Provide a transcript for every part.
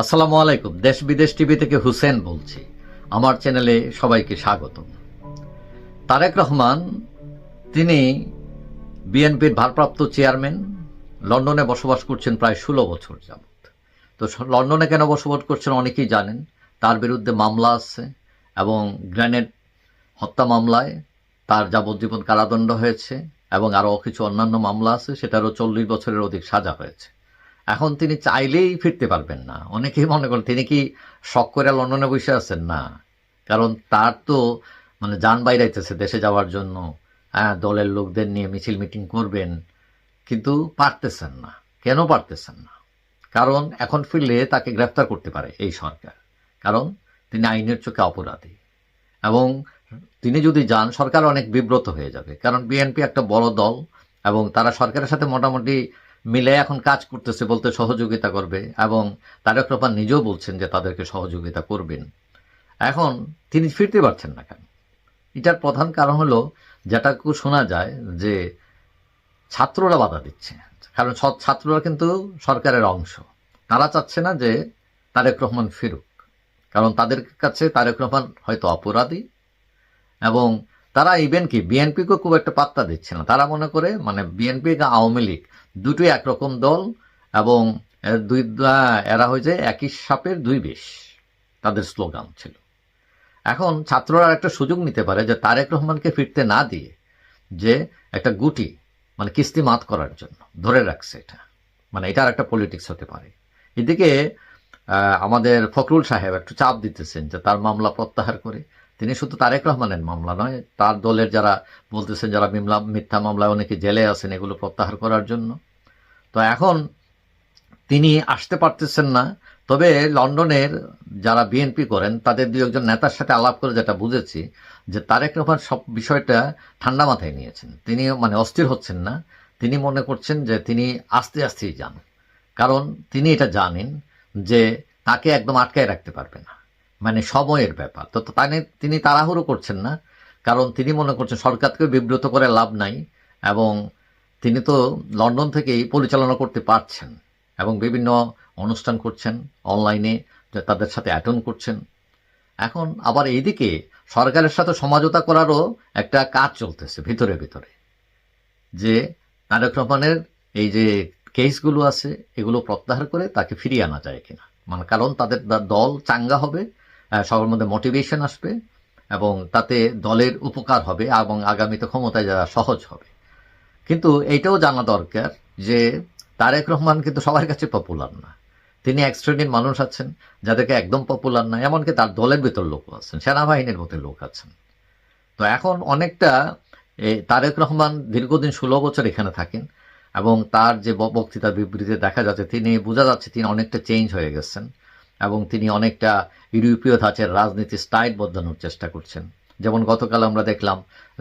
আসসালামু আলাইকুম, দেশ বিদেশ টিভি থেকে হুসেন বলছি। আমার চ্যানেলে সবাইকে স্বাগত তারেক রহমান, তিনি বিএনপির ভারপ্রাপ্ত চেয়ারম্যান, লন্ডনে বসবাস করছেন প্রায় ষোলো বছর যাবৎ। তো লন্ডনে কেন বসবাস করছেন অনেকেই জানেন, তার বিরুদ্ধে মামলা আছে এবং গ্রেনেড হত্যা মামলায় তার যাবজ্জীবন কারাদণ্ড হয়েছে এবং আরও কিছু অন্যান্য মামলা আছে, সেটারও চল্লিশ বছরের অধিক সাজা হয়েছে। এখন তিনি চাইলেই ফিরতে পারবেন না। অনেকেই মনে করেন, তিনি কি শখ করে লন্ডনে বসে আছেন? না। কারণ তার তো মানে যান বাইরাইতেছে দেশে যাওয়ার জন্য। হ্যাঁ দলের লোকদের নিয়ে মিছিল মিটিং করবেন, কিন্তু পারতেছেন না। কেন পারতেছেন না? কারণ এখন ফিরলে তাকে গ্রেফতার করতে পারে এই সরকার। কারণ তিনি আইনের চোখে অপরাধী। এবং তিনি যদি যান, সরকার অনেক বিব্রত হয়ে যাবে। কারণ বিএনপি একটা বড় দল এবং তারা সরকারের সাথে মোটামুটি মিলে এখন কাজ করতেছে বলতে সহযোগিতা করবে এবং তারেক রহমান নিজেও বলছেন যে তাদেরকে সহযোগিতা করবেন। এখন তিনি ফিরতে পারছেন না কেন? এটার প্রধান কারণ হলো যেটাকে শোনা যায় যে ছাত্ররা বাধা দিচ্ছে। কারণ ছাত্ররা কিন্তু সরকারের অংশ। তারা চাচ্ছে না যে তারেক রহমান ফিরুক। কারণ তাদের কাছে তারেক রহমান হয়তো অপরাধী এবং তারা ইভেন কি বিএনপিকে খুব একটা পাত্তা দিচ্ছে না। তারা মনে করে মানে বিএনপি আওয়ামী লীগ, দুটোই একরকম দল এবং দুই এরা হয়েছে একই সাপের দুই বেশ। তাদের স্লোগান ছিল। এখন ছাত্ররা একটা সুযোগ নিতে পারে যে তারেক রহমানকে ফিরতে না দিয়ে যে একটা গুটি মানে কিস্তি মাত করার জন্য, ধরে রাখছে এটা। মানে এটার একটা পলিটিক্স হতে পারে। এদিকে আমাদের ফখরুল সাহেব একটু চাপ দিতেছেন যে তার মামলা প্রত্যাহার করে। তিনি শুধু তারেক রহমানের মামলা নয়, তার দলের যারা বলতেছেন যারা মিমলা, মিথ্যা মামলায় অনেকে জেলে আছেন এগুলো প্রত্যাহার করার জন্য। তো এখন তিনি আসতে পারতেছেন না, তবে লন্ডনের যারা বিএনপি করেন, তাদের দুই একজন নেতার সাথে আলাপ করে যেটা বুঝেছি, যে তারেক রহমান সব বিষয়টা ঠান্ডা মাথায় নিয়েছেন। তিনি মানে অস্থির হচ্ছেন না, তিনি মনে করছেন যে তিনি আস্তে আস্তেই যান। কারণ তিনি এটা জানেন যে তাকে একদম আটকায় রাখতে পারবে না। মানে সময়ের ব্যাপার। তো তাই তিনি তাড়াহুড়ো করছেন না, কারণ তিনি মনে করছেন সরকারকে বিব্রত করে লাভ নাই এবং তিনি তো লন্ডন থেকেই পরিচালনা করতে পারছেন এবং বিভিন্ন অনুষ্ঠান করছেন, অনলাইনে তাদের সাথে অ্যাটেন্ড করছেন। এখন আবার এইদিকে সরকারের সাথে সমাজতা করারও একটা কাজ চলতেছে ভিতরে ভিতরে, যে তারেক রহমানের এই যে কেসগুলো আছে, এগুলো প্রত্যাহার করে তাকে ফিরিয়ে আনা যায় কিনা। মানে কারণ তাদের দল চাঙ্গা হবে সবার মধ্যে মোটিভেশন আসবে এবং তাতে দলের উপকার হবে এবং আগামীতে ক্ষমতায় যাওয়া সহজ হবে। কিন্তু এইটাও জানা দরকার যে তারেক রহমান কিন্তু সবার কাছে পপুলার না। তিনি এক শ্রেণির মানুষ আছেন যাদেরকে একদম পপুলার না এমনকি তার দলের ভেতর লোক আছেন সেনাবাহিনীর মধ্যে লোক আছেন। তো এখন অনেকটা এ, তারেক রহমান দীর্ঘদিন ষোলো বছর এখানে থাকেন এবং তার যে বক্তৃতা বিবৃতিতে দেখা যাচ্ছে তিনি বোঝা যাচ্ছে তিনি অনেকটা চেঞ্জ হয়ে গেছেন। এবং তিনি অনেকটা ইউরোপীয় ধাঁচের রাজনীতি স্টাইল বদলানোর চেষ্টা করছেন। যেমন গতকাল আমরা দেখলাম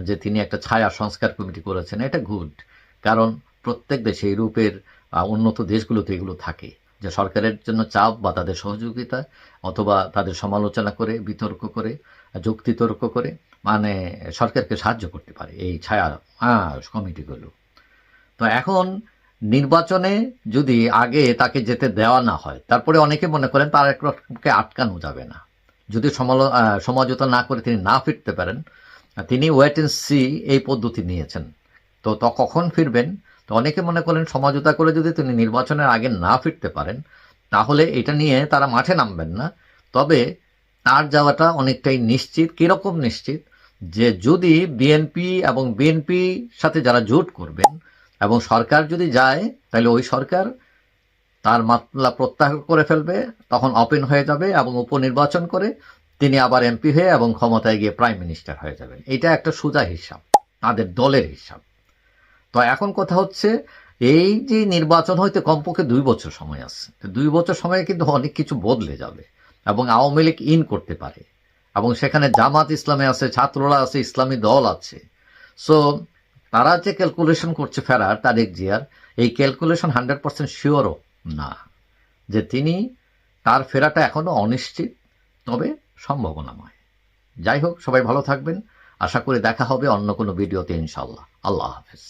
যে তিনি একটা ছায়া সংস্কার কমিটি করেছেন। এটা গুড কারণ প্রত্যেক দেশে ইউরোপের উন্নত দেশগুলোতে এগুলো থাকে। যে সরকারের জন্য চাপ বা তাদের সহযোগিতা অথবা তাদের সমালোচনা করে, বিতর্ক করে, যুক্তিতর্ক করে মানে সরকারকে সাহায্য করতে পারে এই ছায়া কমিটিগুলো। তো এখন নির্বাচনে যদি আগে তাকে যেতে দেওয়া না হয়, তারপরে অনেকে মনে করেন তার এককে আটকানো যাবে না। যদি সমালো না করে তিনি না ফিরতে পারেন, তিনি ওয়েট এন্ড সি এই পদ্ধতি নিয়েছেন। তো, ত কখন ফিরবেন? তো অনেকে মনে করেন সমঝোতা করে যদি তিনি নির্বাচনের আগে না ফিরতে পারেন, তাহলে এটা নিয়ে তারা মাঠে নামবেন না। তবে তার যাওয়াটা অনেকটাই নিশ্চিত, কীরকম নিশ্চিত? যে যদি বিএনপি এবং বিএনপি সাথে যারা জোট করবেন এবং সরকার যদি যায়, তাহলে ওই সরকার তার মামলা প্রত্যাহার করে ফেলবে, তখন ওপেন হয়ে যাবে এবং উপনির্বাচন করে তিনি আবার এমপি হয়ে এবং ক্ষমতায় গিয়ে প্রাইম মিনিস্টার হয়ে যাবেন। এটা একটা সোজা হিসাব, তাদের দলের হিসাব। তো এখন কথা হচ্ছে, এই যে নির্বাচন হইতে কমপক্ষে দুই বছর সময় আছে। দুই বছর সময়ে কিন্তু অনেক কিছু বদলে যাবে এবং আওয়ামী লীগ ইন করতে পারে। এবং সেখানে জামাত ইসলামে আছে, ছাত্ররা আছে, ইসলামী দল আছে। সো তারা যে ক্যালকুলেশন করছে ফেরার তারেক জিয়ার এই ক্যালকুলেশন হান্ড্রেড পার্সেন্ট শিওরও না, যে তিনি তার ফেরাটা এখনও অনিশ্চিত, তবে সম্ভাবনাময়। যাই হোক, সবাই ভালো থাকবেন। আশা করি দেখা হবে অন্য কোনো ভিডিওতে ইনশাল্লাহ আল্লাহ হাফেজ।